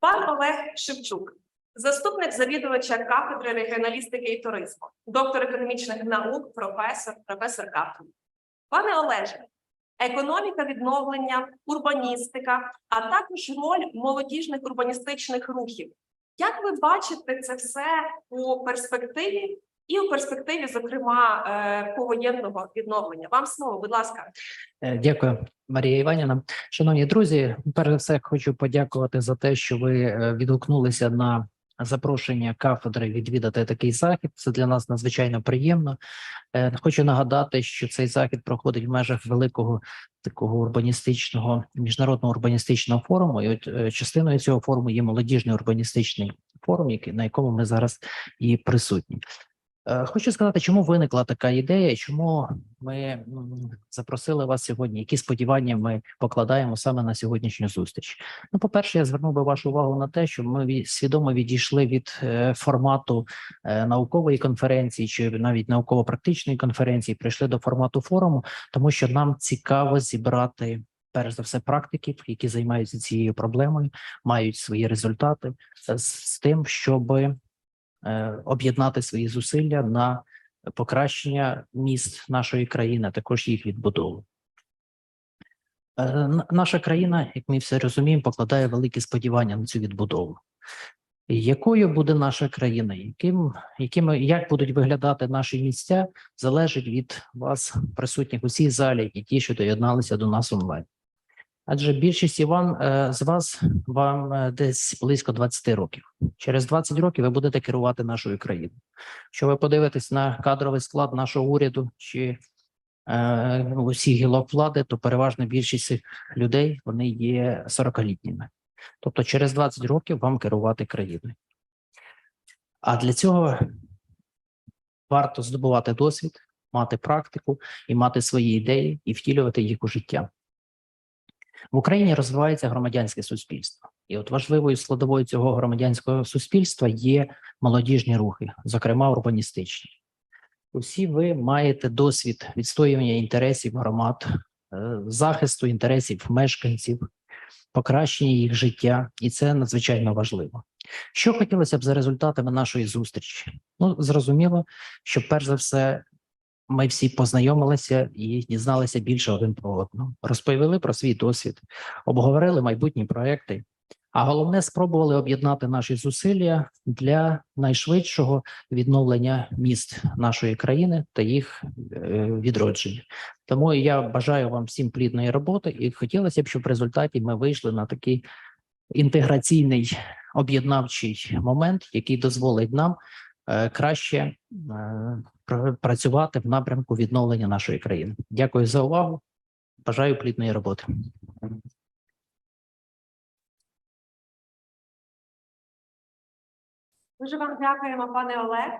Пан Олег Шевчук, заступник завідувача кафедри регіоналістики і туризму, доктор економічних наук, професор, професор кафедри. Пане Олеже, економіка відновлення, урбаністика, а також роль молодіжних урбаністичних рухів. Як ви бачите це все у перспективі і у перспективі, зокрема, е, повоєнного відновлення? Вам слово, будь ласка. Е, Дякую, Марія Іванівна. Шановні друзі, перш все хочу подякувати за те, що ви е, відгукнулися на запрошення кафедри відвідати такий захід. Це для нас надзвичайно приємно. Хочу нагадати, що цей захід проходить в межах великого такого урбаністичного міжнародного урбаністичного форуму. І от частиною цього форуму є молодіжний урбаністичний форум, який на якому ми зараз і присутні. Е, Хочу сказати, чому виникла така ідея, чому ми запросили вас сьогодні. Які сподівання ми покладаємо саме на сьогоднішню зустріч? Ну, по-перше, я звернув би вашу увагу на те, що ми свідомо відійшли від е, формату е, наукової конференції чи навіть науково-практичної конференції, прийшли до формату форуму, тому що нам цікаво зібрати. Перш за все, практиків, які займаються цією проблемою, мають свої результати з, тим, щоби об'єднати свої зусилля на покращення міст нашої країни, а також їх відбудову. Е, Наша країна, як ми всі розуміємо, покладає великі сподівання на цю відбудову. Якою буде наша країна, яким, якими як будуть виглядати наші місця, залежить від вас, присутніх у цій залі, і ті, що доєдналися до нас онлайн. Адже більшість Іван е, з вас вам е, десь близько 20 років. Через 20 років ви будете керувати нашою країною. Що ви подивитесь на кадровий склад нашого уряду чи е, усіх гілок влади, то переважна більшість цих людей вони є 40-літніми. Тобто, через 20 років вам керувати країною. А для цього варто здобувати досвід, мати практику і мати свої ідеї і втілювати їх у життя. В Україні розвивається громадянське суспільство, і от важливою складовою цього громадянського суспільства є молодіжні рухи, зокрема урбаністичні. Усі ви маєте досвід відстоювання інтересів громад, е, захисту інтересів мешканців, покращення їх життя, і це надзвичайно важливо. Що хотілося б за результатами нашої зустрічі? Ну, зрозуміло, що перш за все ми всі познайомилися і дізналися більше один про одного, розповіли про свій досвід, обговорили майбутні проекти. А головне, спробували об'єднати наші зусилля для найшвидшого відновлення міст нашої країни та їх е, відродження. Тому я бажаю вам всім плідної роботи, і хотілося б, щоб в результаті ми вийшли на такий інтеграційний об'єднавчий момент, який дозволить нам краще е, працювати в напрямку відновлення нашої країни. Дякую за увагу. Бажаю плідної роботи. Дуже вам дякуємо, пане Олег.